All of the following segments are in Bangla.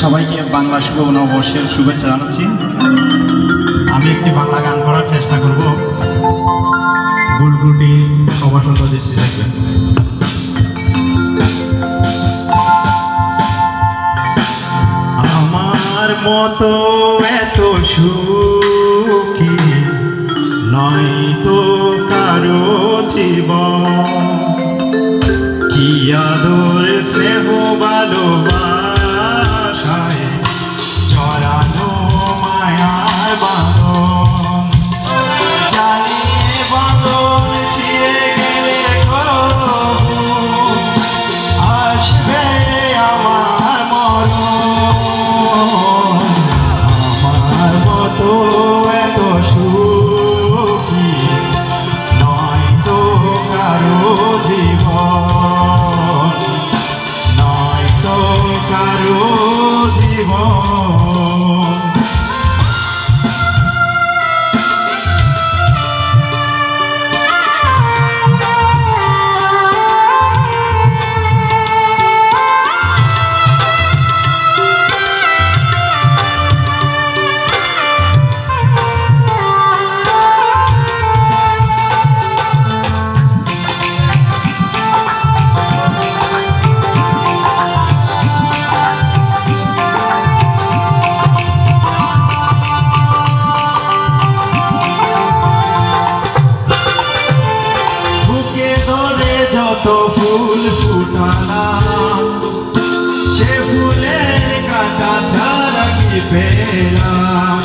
সবাইকে বাংলা শুভ নববর্ষের শুভেচ্ছা জানাচ্ছি। আমি একটি বাংলা গান করার চেষ্টা করব। বুলগুটি সবার দৃষ্টি দেখবেন আমার মতো এত সুখী নয় তো কারও জীবন। কি আদর ভালোবাসায় ফুটালাম সে ফুলের কাটা ছাড়া কি পেলাম?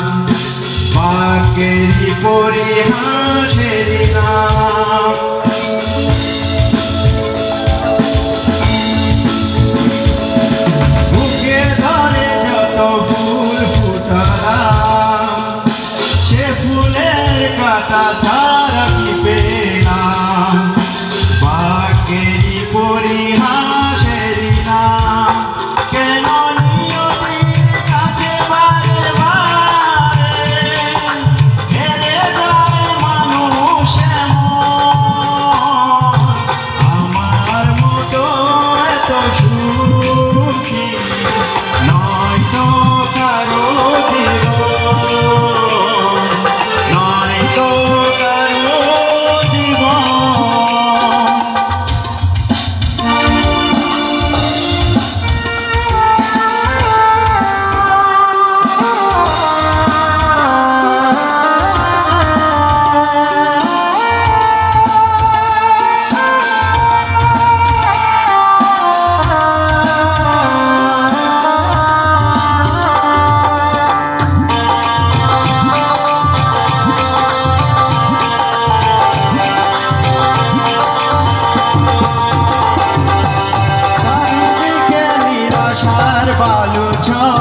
বাকেরি পরিহাসেরি নাম বুকে ধরে যত সুখী নয় বালু ছা